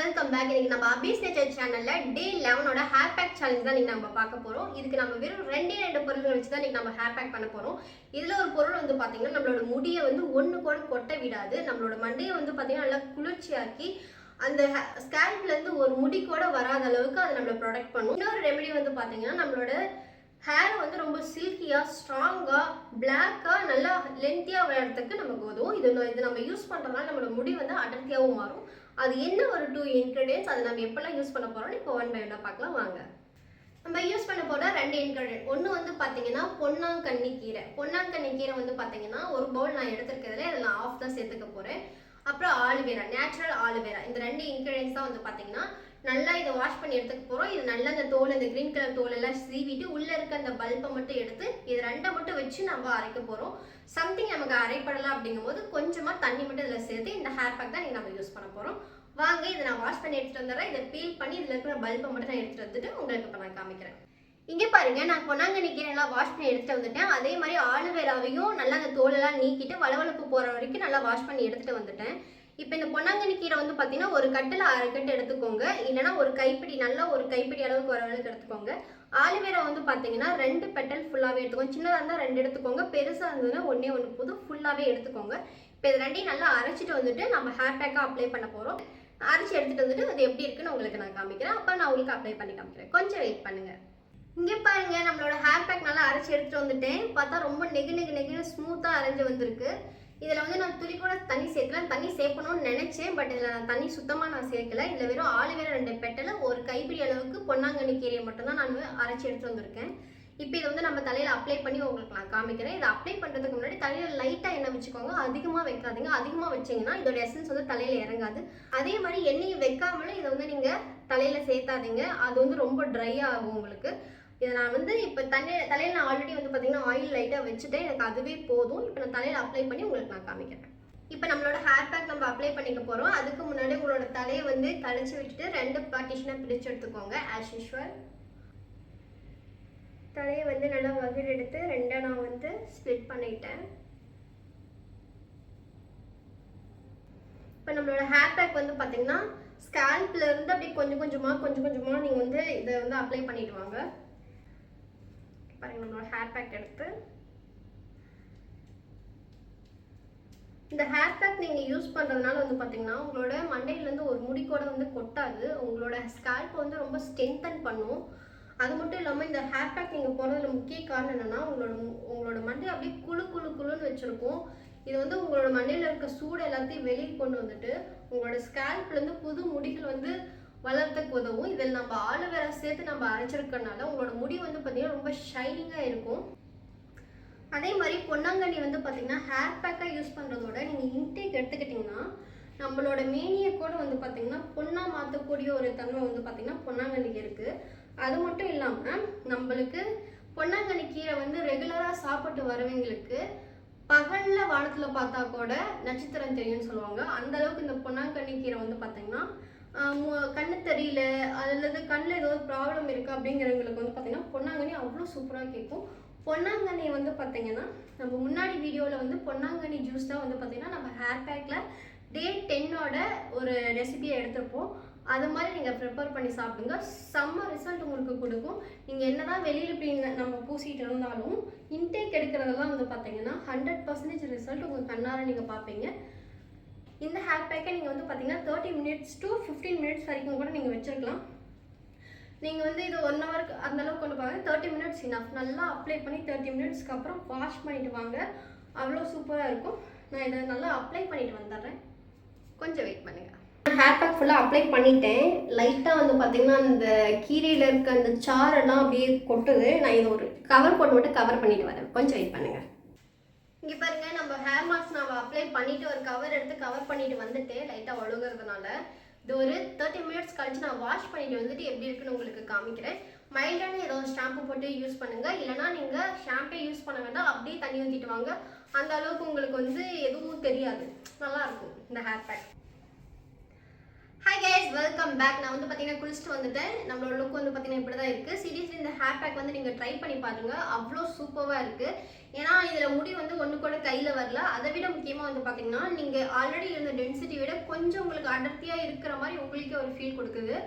Welcome back இன்னைக்கு நம்ம அபிஸ் nature சேனல்ல டே லெவனோட ஹேர் பேக் சேலஞ்ச் தான் இன்னைக்கு நம்ம பார்க்க போறோம். இதுக்கு நம்ம வெறும் ரெண்டே ரெண்டு பொருள்கள் வச்சு தான் இன்னைக்கு நம்ம ஹேர் பேக் பண்ண போறோம். இதுல ஒரு பொருள் வந்து பாத்தீங்கன்னா நம்மளோட முடியை வந்து ஒண்ணு கூட கொட்ட விடாது. நம்மளோட மண்டையை வந்து பாத்தீங்கன்னா நல்லா குளிர்ச்சியாக்கி அந்த ஸ்கேல்ப்ல இருந்து ஒரு முடி கூட வராத அளவுக்கு அதை நம்மளை ப்ரொடெக்ட் பண்ணும். இன்னொரு ரெமெடி வந்து பாத்தீங்கன்னா நம்மளோட ஹேர் வந்து ரொம்ப சில்கியாக ஸ்ட்ராங்காக பிளாக்காக நல்லா லென்த்தியாக விளையாடுறதுக்கு நமக்கு உதவும். இது இது நம்ம யூஸ் பண்ணுறதுனால நம்மளோட முடி வந்து அடர்த்தியாகவும் மாறும். அது என்ன ஒரு டூ இன்க்ரீடியன்ஸ் அதை நம்ம எப்பெல்லாம் யூஸ் பண்ண போகிறோம் இப்போ ஒன் பை ஒன்னாக பார்க்கலாம் வாங்க. நம்ம யூஸ் பண்ண போகிற ரெண்டு இன்க்ரீடியன்ட் ஒன்று வந்து பார்த்தீங்கன்னா பொன்னாங்கண்ணி கீரை. பொன்னாங்கண்ணி கீரை வந்து பார்த்தீங்கன்னா ஒரு பவுல் நான் எடுத்துருக்கிறதுல அதில் நான் ஆஃப் தான் சேர்த்துக்க போகிறேன் அப்புறம் ஆலுவேரா நேச்சுரல் ஆலுவேரா இந்த ரெண்டு இன்க்ரீடியன்ஸ் தான் வந்து பார்த்தீங்கன்னா நல்லா இதை வாஷ் பண்ணி எடுத்துக்க போகிறோம் இது நல்லா அந்த தோல் இந்த க்ரீன் கலர் தோல் எல்லாம் சீவிட்டு உள்ளே இருக்க அந்த பல்பை மட்டும் எடுத்து இது ரெண்டை மட்டும் வச்சு நம்ம அரைக்க போகிறோம் சம்திங் நமக்கு அரைப்படலாம் அப்படிங்கும்போது கொஞ்சமாக தண்ணி மட்டும் இதில் சேர்த்து இந்த ஹேர் பேக் தான் நீங்கள் நம்ம யூஸ் பண்ண போகிறோம் வாங்க இதை நான் வாஷ் பண்ணி எடுத்துகிட்டு வந்துடுறேன். இதை பீல் பண்ணி இதில் இருக்கிற பல்பை மட்டும் நான் எடுத்துகிட்டு வந்துட்டு உங்களுக்கு இப்போ நான் காமிக்கிறேன். இங்கே பாருங்க நான் பொன்னாங்கண்ணி கீரை வாஷ் பண்ணி எடுத்துட்டு வந்துட்டேன். அதே மாதிரி ஆலுவேராவையும் நல்லா அந்த தோலெல்லாம் நீக்கிட்டு வளவளப்பு போகிற வரைக்கும் நல்லா வாஷ் பண்ணி எடுத்துகிட்டு வந்துட்டேன். இப்போ இந்த பொன்னாங்கண்ணி கீரை வந்து பார்த்தீங்கன்னா ஒரு கட்டில் அரை கட்டு எடுத்துக்கோங்க. இல்லைன்னா ஒரு கைப்பிடி நல்லா ஒரு கைப்பிடி அளவுக்கு வர அளவுக்கு எடுத்துக்கோங்க. ஆலிவேரா வந்து பார்த்தீங்கன்னா ரெண்டு பெட்டல் ஃபுல்லாகவே எடுத்துக்கோங்க. சின்னதாக இருந்தால் ரெண்டு எடுத்துக்கோங்க. பெருசாக இருந்ததுன்னா ஒன்றே ஒன்று போதும் ஃபுல்லாகவே எடுத்துக்கோங்க. இப்போ இது ரெண்டையும் நல்லா அரைச்சிட்டு வந்துட்டு நம்ம ஹேர் பேக்காக அப்ளை பண்ண போகிறோம் அரைச்சி எடுத்துட்டு வந்துட்டு அது எப்படி இருக்குன்னு உங்களுக்கு நான் காமிக்கிறேன். அப்போ நான் உங்களுக்கு அப்ளை பண்ணி காமிக்கிறேன். கொஞ்சம் வெயிட் பண்ணுங்கள் இங்கே பாருங்க நம்மளோட ஹேர் பேக் நல்லா அரைச்சி எடுத்துட்டு வந்துட்டேன். பார்த்தா ரொம்ப நெகு நெகு நெகுன்னு ஸ்மூத்தாக அரைஞ்சு வந்திருக்கு. இதில் வந்து நான் துளி கூட தண்ணி சேர்க்கல. தண்ணி சேர்க்கணும்னு நினச்சேன். பட் இதில் நான் தண்ணி சுத்தமாக நான் சேர்க்கல. இதில் வெறும் ஆலிவேரா ரெண்டு பெட்டலை ஒரு கைப்பிடி அளவுக்கு பொன்னாங்கண்ணி கீரையை மட்டும்தான் நான் அரைச்சி எடுத்து வந்திருக்கேன். இப்போ இதை வந்து நம்ம தலையில் அப்ளை பண்ணி உங்களுக்கு நான் காமிக்கிறேன். இதை அப்ளை பண்ணுறதுக்கு முன்னாடி தலையில் லைட்டாக எண்ணெய் வச்சுக்கோங்க? அதிகமாக வைக்காதீங்க. அதிகமாக வச்சீங்கன்னா இதோட எசன்ஸ் வந்து தலையில் இறங்காது. அதே மாதிரி எண்ணெயை வைக்காமலும் இதை வந்து நீங்கள் தலையில் சேர்த்தாதீங்க. அது வந்து ரொம்ப ட்ரை ஆகும் உங்களுக்கு. இதை நான் வந்து இப்போ தண்ணி தலையில் நான் ஆல்ரெடி வந்து பார்த்தீங்கன்னா ஆயில் லைட்டாக வச்சுட்டேன். எனக்கு அதுவே போதும். இப்போ நான் தலையில் அப்ளை பண்ணி உங்களுக்கு நான் காமிக்கிறேன். இப்போ நம்மளோட ஹேர் பேக் நம்ம அப்ளை பண்ணிக்க போகிறோம் அதுக்கு முன்னாடி உங்களோட தலையை வந்து கழிச்சு விட்டுட்டு ரெண்டு பார்ட்டிஷனாக பிரித்து எடுத்துக்கோங்க ஆஸ் யூஷுவல் தலையை வந்து நல்லா வகுடு எடுத்து ரெண்டாக நான் வந்து ஸ்ப்ளிட் பண்ணிட்டேன். இப்போ நம்மளோட ஹேர் பேக் வந்து பார்த்தீங்கன்னா ஸ்கேல்ப்லேருந்து அப்படியே கொஞ்சம் கொஞ்சமாக கொஞ்சம் கொஞ்சமாக நீங்கள் வந்து இதை வந்து அப்ளை பண்ணிவிடுவாங்க பாருங்கள் நம்மளோட ஹேர் பேக் எடுத்து இந்த ஹேர் பேக் நீங்கள் யூஸ் பண்ணுறதுனால வந்து பார்த்தீங்கன்னா உங்களோட மண்டையிலேருந்து ஒரு முடி கூட வந்து கொட்டாது. உங்களோட ஸ்கேல்ப் வந்து ரொம்ப ஸ்ட்ரென்தன் பண்ணும். அது மட்டும் இல்லாமல் இந்த ஹேர் பேக் நீங்கள் போடுறதுல முக்கிய காரணம் என்னென்னா உங்களோட உங்களோட மண்டை அப்படியே குளு குழு குழுன்னு வச்சுருக்கும். இது வந்து உங்களோட மண்டையில் இருக்க சூடு எல்லாத்தையும் வெளியே கொண்டு வந்துட்டு உங்களோட ஸ்கேல்ப்லேருந்து புது முடிகள் வந்து வளர்த்துக்கு உதவும் இதில் நம்ம ஆலோவேரா சேர்த்து நம்ம அரைச்சிருக்கறனால உங்களோட முடி வந்து பார்த்தீங்கன்னா ரொம்ப ஷைனிங்காக இருக்கும். அதே மாதிரி பொன்னாங்கண்ணி வந்து பார்த்தீங்கன்னா ஹேர் பேக்காக யூஸ் பண்ணுறதோட நீங்கள் இன்டேக் எடுத்துக்கிட்டிங்கன்னா நம்மளோட மேனியை கூட வந்து பார்த்தீங்கன்னா பொண்ணாக மாற்றக்கூடிய ஒரு தன்மை வந்து பார்த்தீங்கன்னா பொன்னாங்கண்ணிக்கு இருக்குது அது மட்டும் இல்லாமல் நம்மளுக்கு பொன்னாங்கண்ணி கீரை வந்து ரெகுலராக சாப்பிட்டு வரவங்களுக்கு பகலில் வானத்தில் பார்த்தா கூட நட்சத்திரம் தெரியும்னு சொல்லுவாங்க. அந்த அளவுக்கு இந்த பொன்னாங்கண்ணி கீரை வந்து பார்த்தீங்கன்னா கண்ணு தெரியல. அல்லது கண்ணில் ஏதோ ப்ராப்ளம் இருக்குது அப்படிங்கிறவங்களுக்கு வந்து பார்த்தீங்கன்னா பொன்னாங்கண்ணி அவ்வளோ சூப்பராக கேட்கும் பொன்னாங்கண்ணி வந்து பார்த்தீங்கன்னா நம்ம முன்னாடி வீடியோவில் வந்து பொன்னாங்கண்ணி ஜூஸ் தான் வந்து பார்த்தீங்கன்னா நம்ம ஹேர் பேக்கில் டே டென்னோட ஒரு ரெசிபியை எடுத்திருப்போம். அது மாதிரி நீங்கள் ப்ரிப்பேர் பண்ணி சாப்பிடுங்க. செம்ம ரிசல்ட் உங்களுக்கு கொடுக்கும். நீங்கள் என்ன தான் வெளியில் இப்படி நம்ம பூசிட்டு இருந்தாலும் இன்டேக் எடுக்கிறதெல்லாம் வந்து பார்த்தீங்கன்னா ஹண்ட்ரட் பர்சன்டேஜ் ரிசல்ட் உங்கள் கண்ணார நீங்கள் பார்ப்பீங்க இந்த ஹேர் பேக்கை நீங்கள் வந்து பார்த்தீங்கன்னா thirty minutes to fifteen minutes வரைக்கும் கூட நீங்கள் வச்சுருக்கலாம். நீங்கள் வந்து இது ஒன் ஹவருக்கு அந்தளவுக்கு கொண்டு போவாங்க தேர்ட்டி மினிட்ஸ் இனஃப் நல்லா அப்ளை பண்ணி தேர்ட்டி மினிட்ஸ்க்கு அப்புறம் வாஷ் பண்ணிட்டு வாங்க. அவ்வளோ சூப்பராக இருக்கும். நான் இதை நல்லா அப்ளை பண்ணிட்டு வந்துடுறேன். கொஞ்சம் வெயிட் பண்ணுங்கள் ஹேர் பேக் ஃபுல்லாக அப்ளை பண்ணிட்டேன். லைட்டாக வந்து பார்த்தீங்கன்னா அந்த கீரையில் இருக்க அந்த சாரெல்லாம் அப்படியே கொட்டுது. நான் இதை ஒரு கவர் போட்டு மட்டும் கவர் பண்ணிட்டு வரேன். கொஞ்சம் வெயிட் பண்ணுங்கள் இங்கே பாருங்க நம்ம ஹேர் மாஸ்க் நான் அப்ளை பண்ணிட்டு ஒரு கவர் எடுத்து கவர் பண்ணிட்டு வந்துட்டேன் லைட்டாக ஒழுகுறதுனால இது ஒரு தேர்ட்டி மினிட்ஸ் கழிச்சு நான் வாஷ் பண்ணிட்டு வந்துட்டு எப்படி இருக்குன்னு உங்களுக்கு காமிக்கிறேன். மைல்டான ஏதோ ஷாம்பு போட்டு யூஸ் பண்ணுங்க. இல்லைனா நீங்கள் ஷாம்பே யூஸ் பண்ண வேண்டாம். அப்படியே தண்ணி ஊற்றிட்டு வாங்க. அந்த அளவுக்கு உங்களுக்கு வந்து எதுவும் தெரியாது. நல்லா இருக்கும் இந்த ஹேர் பேக் வெல்கம் பேக் நான் வந்து பார்த்தீங்கன்னா குளிச்சுட்டு வந்துட்டேன். நம்மளோட லுக் வந்து பார்த்தீங்கன்னா இப்படி தான் இருக்குது சீரியஸ்லி இந்த ஹேர் பேக் வந்து நீங்கள் ட்ரை பண்ணி பாருங்க. அவ்வளோ சூப்பராக இருக்குது ஏன்னா இதில் முடி வந்து ஒன்று கூட கையில் வரல. அதை விட முக்கியமாக வந்து பார்த்தீங்கன்னா நீங்கள் ஆல்ரெடி இருந்த டென்சிட்டி விட கொஞ்சம் உங்களுக்கு அடர்த்தியாக இருக்கிற மாதிரி உங்களுக்கே ஒரு ஃபீல் கொடுக்குது.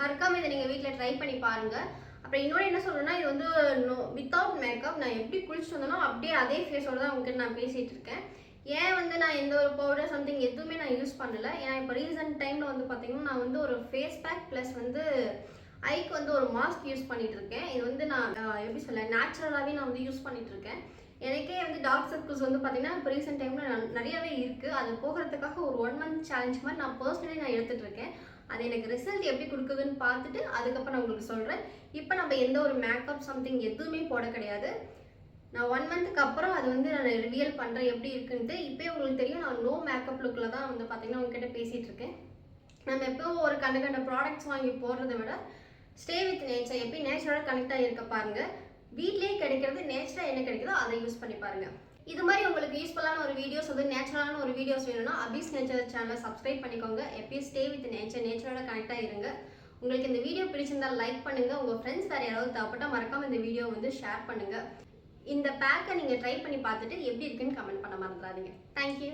மறக்காம இதை நீங்கள் வீட்டில் ட்ரை பண்ணி பாருங்கள் அப்புறம் இன்னொன்று என்ன சொல்லணும்னா இது வந்து வித்தவுட் மேக்கப் நான் எப்படி குளிச்சுட்டு வந்தேனோ அப்படியே அதே ஃபேஸோட தான் உங்ககிட்ட நான் பேசிகிட்டு இருக்கேன். ஏன் வந்து நான் எந்த ஒரு பவுடர் சம்திங் எதுவுமே நான் யூஸ் பண்ணல. ஏன்னா இப்போ ரீசெண்ட் டைமில் வந்து பார்த்தீங்கன்னா நான் வந்து ஒரு ஃபேஸ் பேக் ப்ளஸ் வந்து ஐக்கு வந்து ஒரு மாஸ்க் யூஸ் பண்ணிட்டு இருக்கேன். இது வந்து நான் எப்படி சொல்ல நேச்சுரலாகவே நான் வந்து யூஸ் பண்ணிட்டு இருக்கேன். எனக்கே வந்து டார்க் சர்க்கிள்ஸ் வந்து பார்த்தீங்கன்னா இப்போ ரீசெண்ட் டைமில் நிறையவே இருக்குது அது போகிறதுக்காக ஒரு ஒன் மந்த் சேலஞ்ச் மாதிரி நான் பர்சனலி நான் எடுத்துகிட்டு இருக்கேன். அது எனக்கு ரிசல்ட் எப்படி கொடுக்குதுன்னு பார்த்துட்டு அதுக்கப்புறம் நான் உங்களுக்கு சொல்கிறேன் இப்போ நம்ம எந்த ஒரு மேக்கப் சம்திங் எதுவுமே போட கிடையாது. நான் ஒன் மந்த்துக்கு அப்புறம் அது வந்து நான் ரிவியல் பண்ணுறேன் எப்படி இருக்குன்ட்டு இப்போயே உங்களுக்கு தெரியும் நான் நோ மேக்கப் லுக்கில் தான் வந்து பார்த்தீங்கன்னா உங்ககிட்ட பேசிகிட்டு இருக்கேன். நம்ம எப்போ ஒரு கண்ட கண்ட ப்ராடக்ட்ஸ் வாங்கி போடுறத விட ஸ்டே வித் நேச்சர் எப்படி நேச்சரோட கனெக்ட் ஆகியிருக்க பாருங்கள் வீட்லேயே கிடைக்கிறது நேச்சராக என்ன கிடைக்குதோ அதை யூஸ் பண்ணி பாருங்கள் இது மாதிரி உங்களுக்கு யூஸ்ஃபுல்லான ஒரு வீடியோஸ் வந்து நேச்சுரலான ஒரு வீடியோஸ் வேணும்னா அபிஸ் நேச்சர் சேனலை சப்ஸ்கிரைப் பண்ணிக்கோங்க. எப்பயும் ஸ்டே வித் நேச்சர் நேச்சரோட கனெக்டாக இருங்க உங்களுக்கு இந்த வீடியோ பிடிச்சிருந்தால் லைக் பண்ணுங்கள் உங்கள் ஃப்ரெண்ட்ஸ் வேறு யாராவது தப்பட்டால் மறக்காம இந்த வீடியோ வந்து ஷேர் பண்ணுங்கள் இந்த பேக்கை நீங்கள் ட்ரை பண்ணி பார்த்துட்டு எப்படி இருக்குன்னு கமெண்ட் பண்ண மறந்துடாதீங்க. தேங்க்யூ